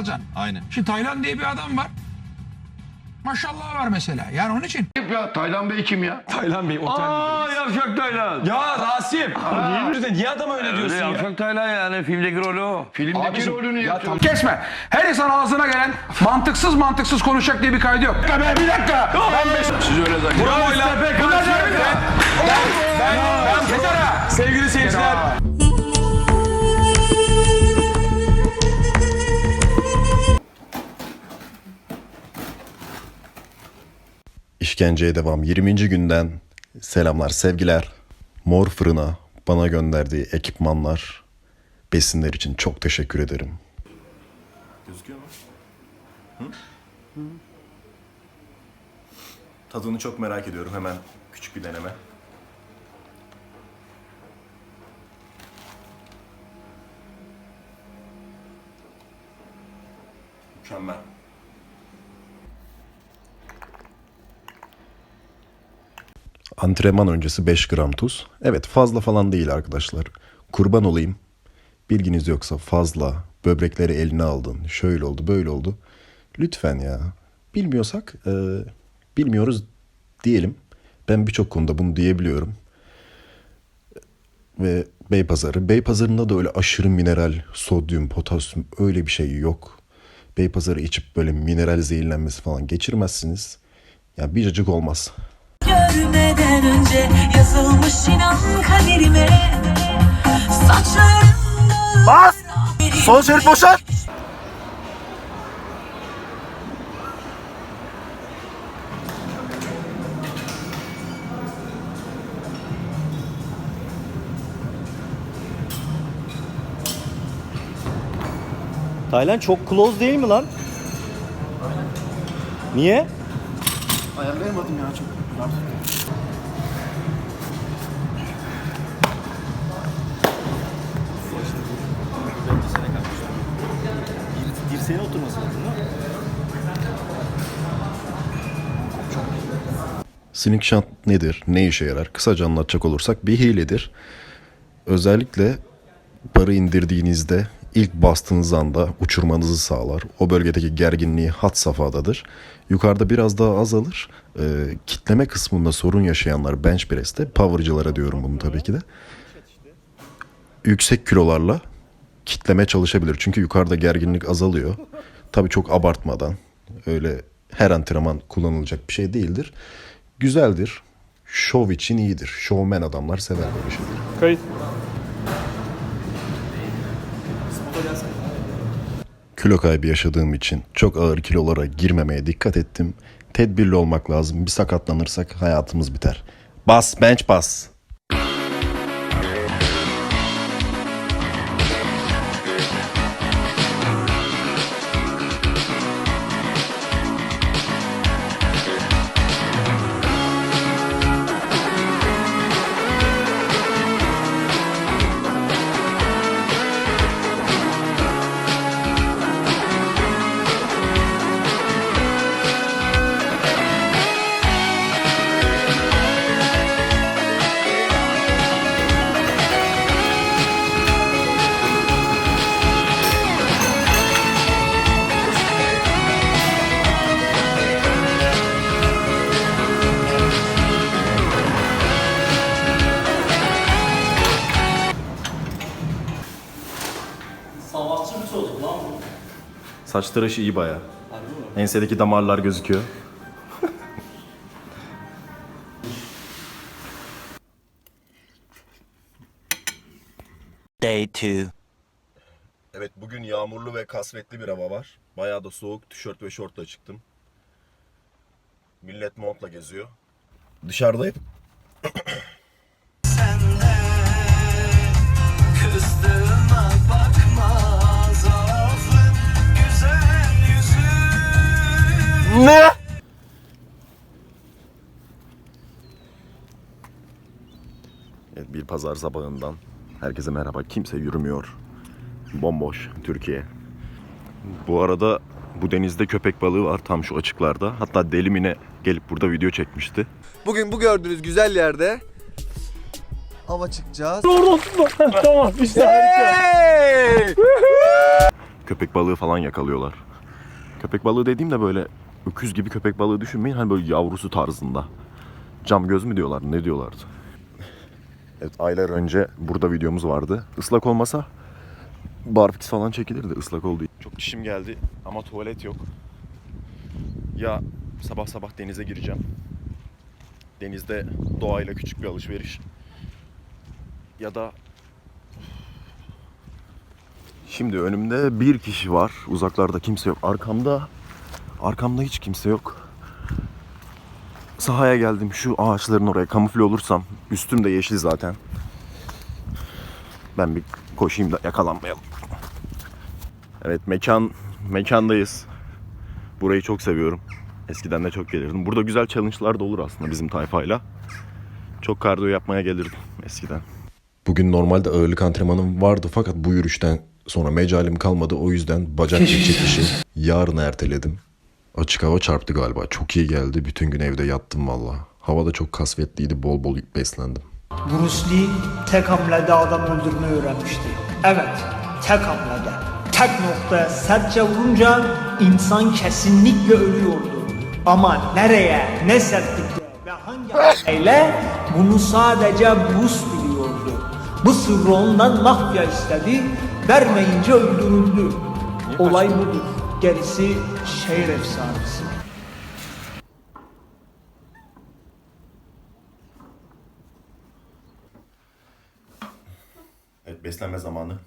alacaksın. Aynen. Şimdi Taylan diye bir adam var. Maşallah var mesela. Yani onun için Ya Taylan Bey kim ya? Taylan Bey otel. Aa yavşak Taylan. Ya Rasim. Niye, niye adama öyle diyorsun ya? Yavşak Taylan yani filmdeki rolü o. Filmdeki Abicim, rolünü ya yapıyor. kesme. Her insan ağzına gelen mantıksız mantıksız konuşacak diye bir kaydı yok. Bir dakika. Ben beş... Siz öyle zannediyorsunuz. Bravo'yla. Bunlar ne ya? Ben, ben, yeter ha. Sevgili seyirciler. İşkenceye devam 20. günden selamlar sevgiler. Mor fırına bana gönderdiği ekipmanlar besinler için çok teşekkür ederim. Gözüküyor mu? Tadını çok merak ediyorum hemen küçük bir deneme. Mükemmel. Antrenman öncesi 5 gram tuz. Evet fazla falan değil arkadaşlar. Kurban olayım. Bilginiz yoksa fazla. Böbrekleri eline aldın. Şöyle oldu böyle oldu. Lütfen ya. Bilmiyorsak e, bilmiyoruz diyelim. Ben birçok konuda bunu diyebiliyorum. Ve Beypazarı. Beypazarı'nda da öyle aşırı mineral, sodyum, potasyum öyle bir şey yok. Beypazarı içip böyle mineral zehirlenmesi falan geçirmezsiniz. Ya bir cacık olmaz. Görmeden önce yazılmış inan kaderime Saçlarımda Bas! Sol şerit boşalt. Taylan çok close değil mi lan? Niye? Ayarlayamadım ya çok. Dirseğine oturması lazım değil mi? Sneak nedir? Ne işe yarar? Kısaca anlatacak olursak bir hiledir. Özellikle barı indirdiğinizde ilk bastığınız anda uçurmanızı sağlar. O bölgedeki gerginliği hat safhadadır. Yukarıda biraz daha azalır. Ee, kitleme kısmında sorun yaşayanlar bench press'te, power'cılara diyorum bunu tabii ki de. Yüksek kilolarla kitleme çalışabilir. Çünkü yukarıda gerginlik azalıyor. Tabii çok abartmadan. Öyle her antrenman kullanılacak bir şey değildir. Güzeldir. Şov için iyidir. Showman adamlar sever böyle şeyleri. Kayıt. Kilo kaybı yaşadığım için çok ağır kilolara girmemeye dikkat ettim. Tedbirli olmak lazım. Bir sakatlanırsak hayatımız biter. Bas, bench bas. Savaşçı bir çocuk lan bu. Saç tıraşı iyi baya. Ensedeki damarlar gözüküyor. Day 2. Evet bugün yağmurlu ve kasvetli bir hava var. Bayağı da soğuk. Tişört ve şortla çıktım. Millet montla geziyor. Dışarıdayım. Yüzün Evet, bir pazar sabahından herkese merhaba. Kimse yürümüyor. Bomboş Türkiye. Bu arada bu denizde köpek balığı var tam şu açıklarda. Hatta Delimine gelip burada video çekmişti. Bugün bu gördüğünüz güzel yerde hava çıkacağız. tamam işte harika. köpek balığı falan yakalıyorlar. Köpek balığı dediğim de böyle öküz gibi köpek balığı düşünmeyin. Hani böyle yavrusu tarzında. Cam göz mü diyorlar ne diyorlardı. Evet aylar önce burada videomuz vardı. Islak olmasa barfiks falan çekilirdi ıslak olduğu için. Çok dişim geldi ama tuvalet yok. Ya sabah sabah denize gireceğim. Denizde doğayla küçük bir alışveriş. Ya da Şimdi önümde bir kişi var. Uzaklarda kimse yok. Arkamda arkamda hiç kimse yok. Sahaya geldim. Şu ağaçların oraya kamufle olursam üstüm de yeşil zaten. Ben bir koşayım da yakalanmayalım. Evet mekan mekandayız. Burayı çok seviyorum. Eskiden de çok gelirdim. Burada güzel challenge'lar da olur aslında bizim tayfayla. Çok kardiyo yapmaya gelirdim eskiden. Bugün normalde ağırlık antrenmanım vardı fakat bu yürüyüşten sonra mecalim kalmadı. O yüzden bacak çekişi yarına erteledim. Açık hava çarptı galiba. Çok iyi geldi. Bütün gün evde yattım valla. Hava da çok kasvetliydi. Bol bol beslendim. Bruce Lee tek hamlede adam öldürmeyi öğrenmişti. Evet, tek hamlede. Tek noktaya sertçe vurunca insan kesinlikle ölüyordu. Ama nereye, ne sertlikte ve hangi hamleyle bunu sadece Bruce biliyordu. Bu sırrı ondan mafya istedi, vermeyince öldürüldü. Olay budur. Gerisi şehir efsanesi. Evet beslenme zamanı.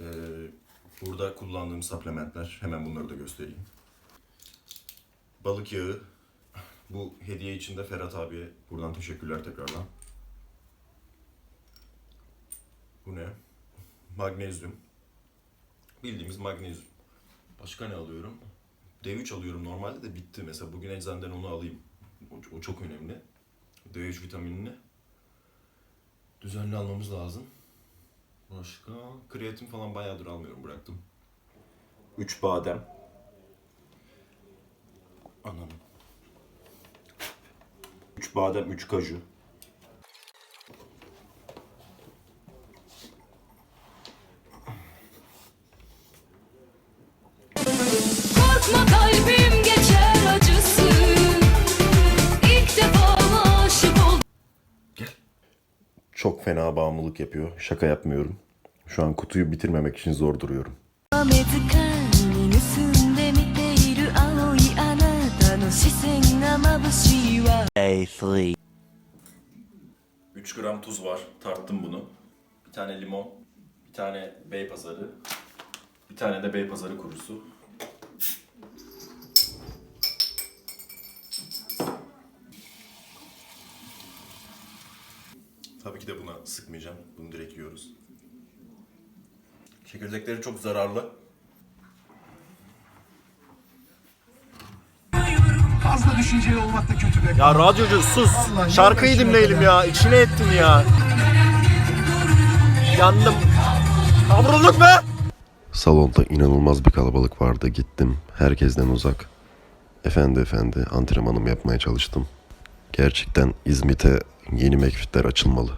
Ee, burada kullandığım supplementler hemen bunları da göstereyim. Balık yağı. Bu hediye için de Ferhat abiye buradan teşekkürler tekrardan. Bu ne? Magnezyum. Bildiğimiz magnezyum. Başka ne alıyorum? D3 alıyorum normalde de bitti. Mesela bugün eczaneden onu alayım. O, çok önemli. D3 vitaminini düzenli almamız lazım. Başka? Kreatin falan bayağıdır almıyorum bıraktım. 3 badem. Anam. 3 badem, 3 kaju. Korkma kalbim geçer acısı İlk defa aşık oldum Çok fena bağımlılık yapıyor. Şaka yapmıyorum. Şu an kutuyu bitirmemek için zor duruyorum. 目いわ3 gram tuz var. Tarttım bunu. Bir tane limon. Bir tane bey pazarı. Bir tane de bey pazarı kurusu. Tabii ki de buna sıkmayacağım. Bunu direkt yiyoruz. Çekirdekleri çok zararlı. Fazla düşünceli olmak da kötü be. Ya radyocu sus. Şarkıyı dinleyelim ya. İçine ettin ya. Yandım. Kavrulduk be. Salonda inanılmaz bir kalabalık vardı. Gittim. Herkesten uzak. Efendi efendi antrenmanımı yapmaya çalıştım. Gerçekten İzmit'e yeni mekfitler açılmalı.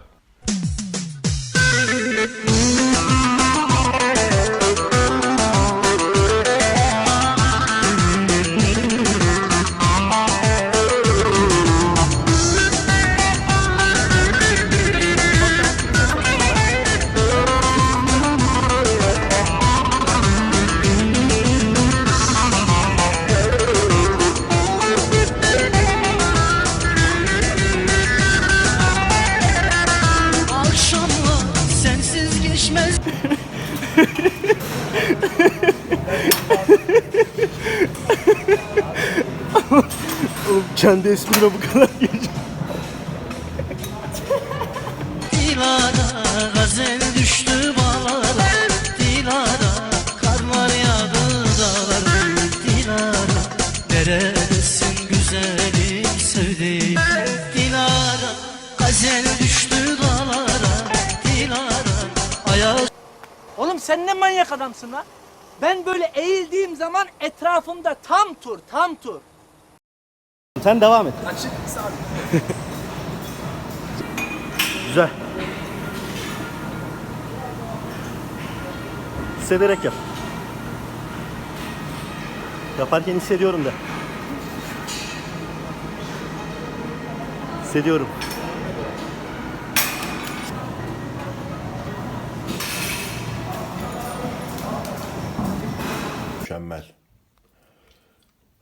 Kendi esprimle bu kadar geç. Dilada gazel düştü bağlara Dilada karlar yağdı dağlara Dilara neredesin güzelim sevdiğim Dilara gazel düştü dağlara Dilara ayağa Oğlum sen ne manyak adamsın lan? Ben böyle eğildiğim zaman etrafımda tam tur, tam tur. Sen devam et. Güzel. Hissederek yap. Yaparken hissediyorum de. Hissediyorum. Mükemmel.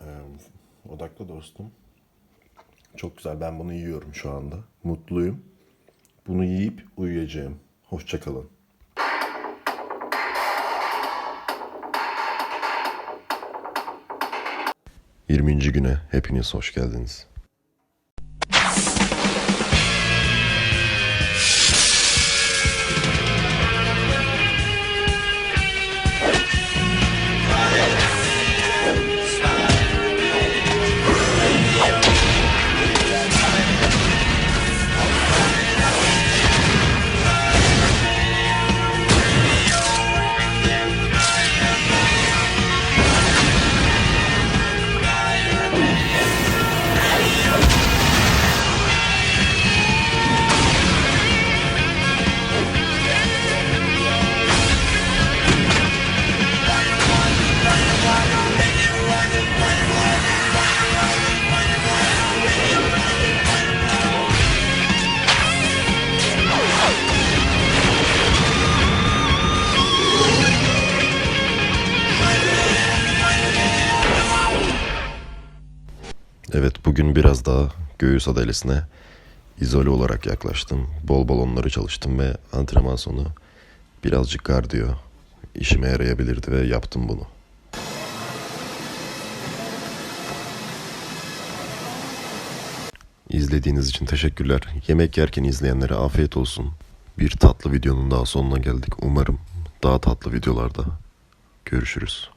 Ee, odaklı dostum. Çok güzel. Ben bunu yiyorum şu anda. Mutluyum. Bunu yiyip uyuyacağım. Hoşçakalın. Yirminci güne hepiniz hoş geldiniz. Bugün biraz daha göğüs adalesine izole olarak yaklaştım. Bol bol onları çalıştım ve antrenman sonu birazcık kardiyo işime yarayabilirdi ve yaptım bunu. İzlediğiniz için teşekkürler. Yemek yerken izleyenlere afiyet olsun. Bir tatlı videonun daha sonuna geldik. Umarım daha tatlı videolarda görüşürüz.